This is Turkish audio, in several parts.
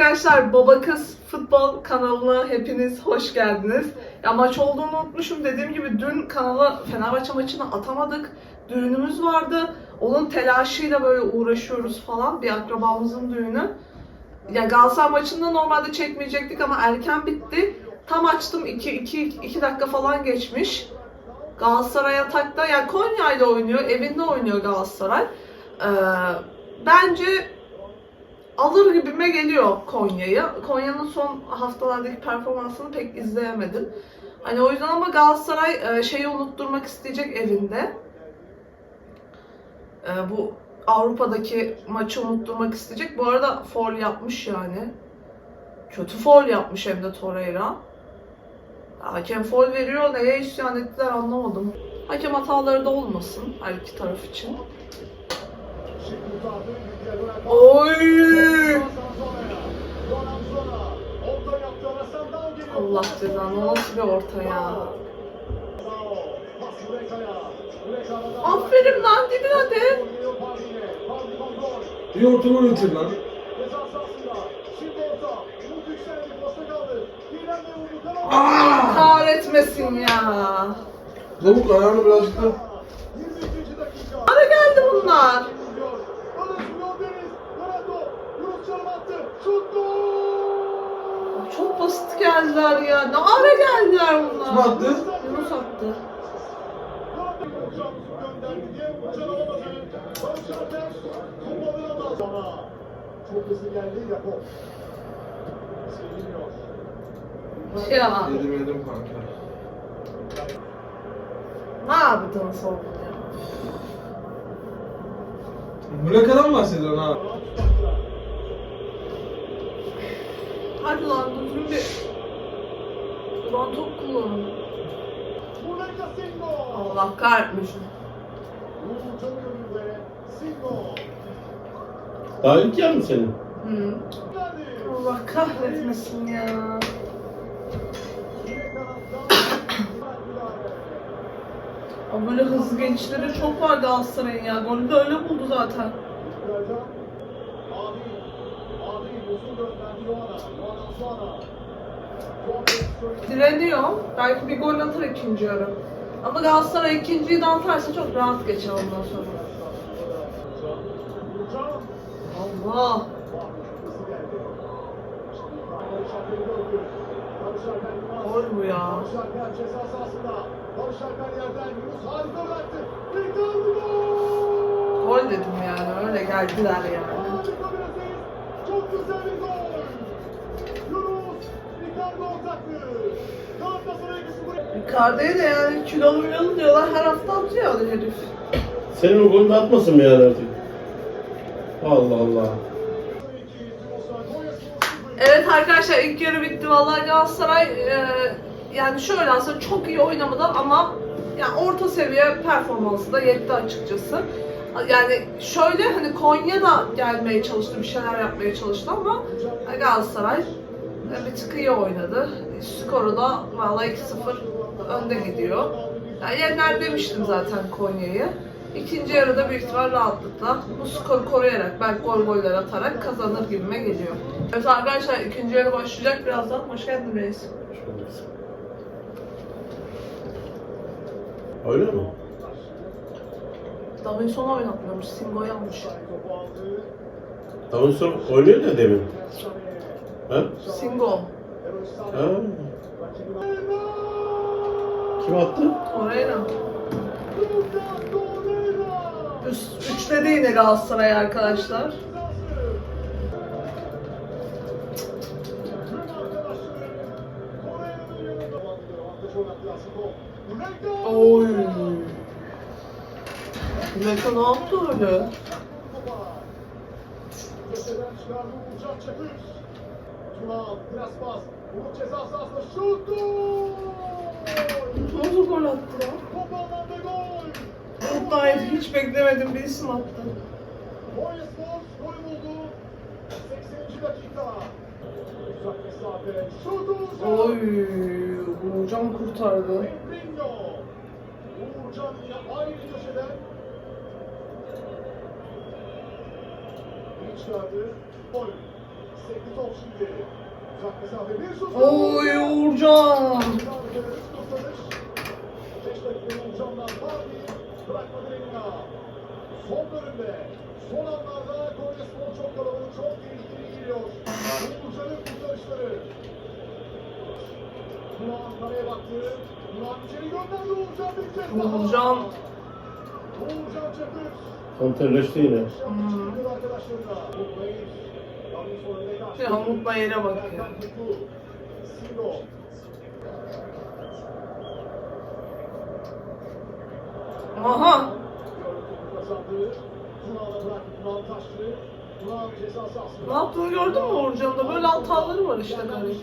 arkadaşlar Baba Kız Futbol kanalına hepiniz hoş geldiniz. Ya maç olduğunu unutmuşum. Dediğim gibi dün kanala Fenerbahçe maçını atamadık. Düğünümüz vardı. Onun telaşıyla böyle uğraşıyoruz falan. Bir akrabamızın düğünü. Ya Galatasaray maçında normalde çekmeyecektik ama erken bitti. Tam açtım 2 2 2 dakika falan geçmiş. Galatasaray atakta yani Konya ile oynuyor, evinde oynuyor Galatasaray. Ee, bence alır gibime geliyor Konya'yı. Konya'nın son haftalardaki performansını pek izleyemedim. Hani o yüzden ama Galatasaray e, şeyi unutturmak isteyecek evinde. E, bu Avrupa'daki maçı unutturmak isteyecek. Bu arada foul yapmış yani. Kötü foul yapmış hem de Torreira. Hakem foul veriyor, neye isyan ettiler anlamadım. Hakem hataları da olmasın her iki taraf için. Oy! Allah cezanı nasıl bir orta ya. Aferin lan dibin hadi. Bir ortama götür lan. Aa! Kahretmesin ya. Lavuk ayağını birazcık da... Bana geldi bunlar. Basit geldiler ya. Ne ara geldiler bunlar? Kim attı? Yunus attı. Çok hızlı geldi Yakup. Seviniyor. Ya Yedim yedim kanka. ne yaptın ya? Mülaka'dan bahsediyorsun ha. Hadi lan düzgün bir... Ulan top kullanın. Allah. Singo. Daha ilk yer mi senin? Hı. Allah kahretmesin ya. Ama böyle hızlı geçişleri çok var Galatasaray'ın ya. Golü de öyle buldu zaten. Direniyor. Belki bir gol atar ikinci yarı. Ama Galatasaray ikinciyi de atarsa çok rahat geçer ondan sonra. Allah. Gol bu ya. Gol! Dedim yani. Öyle geldiler yani. Çok güzel bir gol. De yani kilolu milolu diyorlar. Her hafta atıyor öyle herif. Senin o golünü atmasın mı yani artık? Allah Allah. Evet arkadaşlar ilk yarı bitti. Vallahi Galatasaray e, yani şöyle aslında çok iyi oynamadı ama yani orta seviye performansı da yetti açıkçası. Yani şöyle hani Konya da gelmeye çalıştı, bir şeyler yapmaya çalıştı ama Galatasaray bir tık iyi oynadı. Skoru da vallahi 2-0 önde gidiyor. Yani yener demiştim zaten Konya'yı. İkinci yarıda büyük ihtimal rahatlıkla bu skoru koruyarak, belki gol goller atarak kazanır gibime geliyor. Evet arkadaşlar ikinci yarı başlayacak birazdan. Hoş geldin reis. Öyle mi? Davinson oynatmıyormuş, Singo'yu almış. Davinson oynuyor da demin. Ha? Singo, Ha? Kim attı? Torreira. Üst, üçte de yine Galatasaray arkadaşlar. Oy. Mete ne yaptı öyle? Tuna biraz pas. Umut ceza sahasında şut gol! Nasıl gol attı ya? Top alanda gol! Vallahi hiç beklemedim bir isim attı. Konya Spor gol buldu. 80. dakika. Uzak mesafe. Şut! Oy, Uğurcan kurtardı. Emrinho. Uğurcan yine aynı köşeden. İyi çıkardı. Gol. Oy Uğurcan. 5 dakika Uğurcan'dan Fatih bırakmadı Lemina. Son bölümde, son anlarda Konya Spor çok kalabalık, çok tehlikeli geliyor. Uğurcan'ın kurtarışları. Turan kaleye baktı. Turan içeri gönderdi Uğurcan bir kez daha. Uğurcan. Uğurcan Çakır. Konterleşti yine. Hmm. Arkadaşlarına. Ya Mutlu yere bak ya. Aha. Ne yaptığını gördün mü Uğurcan'da? Böyle hataları var işte garip.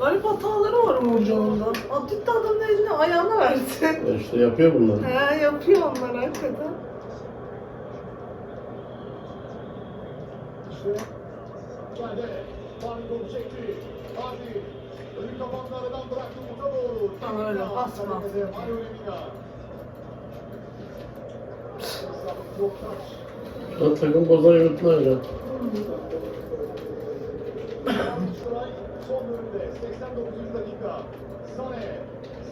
Garip hataları var Uğurcan'da. Atıp da adamın eline ayağına verdi. Ya İşte yapıyor bunları. He yapıyor onlar hakikaten. İşte geldi. Fani topu çekti. Hadi. Önü kapandı aradan bıraktı Umut'a doğru. Tamam, öyle, basma. Mario Lemina. Çok taş. Şu an takım bozan yürütme ya. Son bölümde 89. dakika. Sane.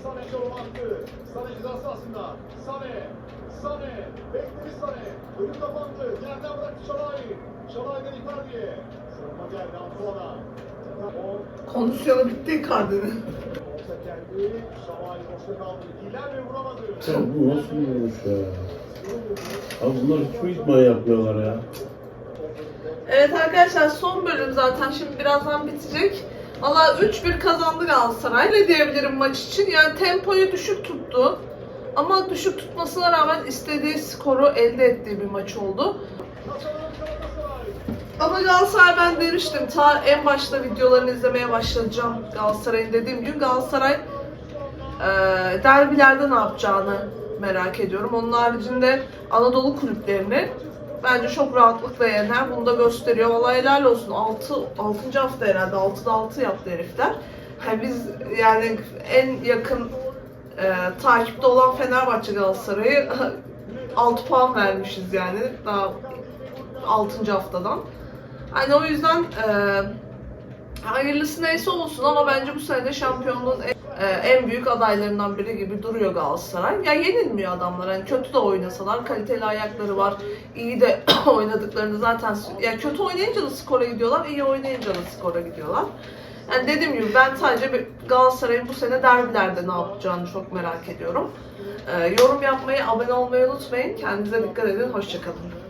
Sane çalım attı. Sane ceza sahasında. Sane. Sane. Bekledi Sane. Önü kapandı. Yerden bıraktı Şalay. Kondisyonu bitti Icardi'nin. Ya bu nasıl vurmuş ya? Abi bunlar hiç mi idman yapmıyorlar ya? Evet arkadaşlar son bölüm zaten şimdi birazdan bitecek. Valla 3-1 kazandı Galatasaray ne diyebilirim maç için. Yani tempoyu düşük tuttu. Ama düşük tutmasına rağmen istediği skoru elde ettiği bir maç oldu. Ama Galatasaray ben demiştim ta en başta videolarını izlemeye başlayacağım Galatasaray'ın dediğim gün Galatasaray e, derbilerde ne yapacağını merak ediyorum. Onun haricinde Anadolu kulüplerini bence çok rahatlıkla yener. Bunu da gösteriyor. Vallahi helal olsun. 6. 6. hafta herhalde. 6'da 6 yaptı herifler. Yani biz yani en yakın e, takipte olan Fenerbahçe Galatasaray'ı 6 puan vermişiz yani. Daha 6. haftadan. Hani o yüzden e, hayırlısı neyse olsun ama bence bu sene de şampiyonluğun en, e, en büyük adaylarından biri gibi duruyor Galatasaray. Ya yenilmiyor adamlar. Hani kötü de oynasalar kaliteli ayakları var. iyi de oynadıklarını zaten ya kötü oynayınca da skora gidiyorlar, iyi oynayınca da skora gidiyorlar. Yani dediğim gibi ben sadece Galatasaray'ın bu sene derbilerde ne yapacağını çok merak ediyorum. E, yorum yapmayı, abone olmayı unutmayın. Kendinize dikkat edin. Hoşçakalın.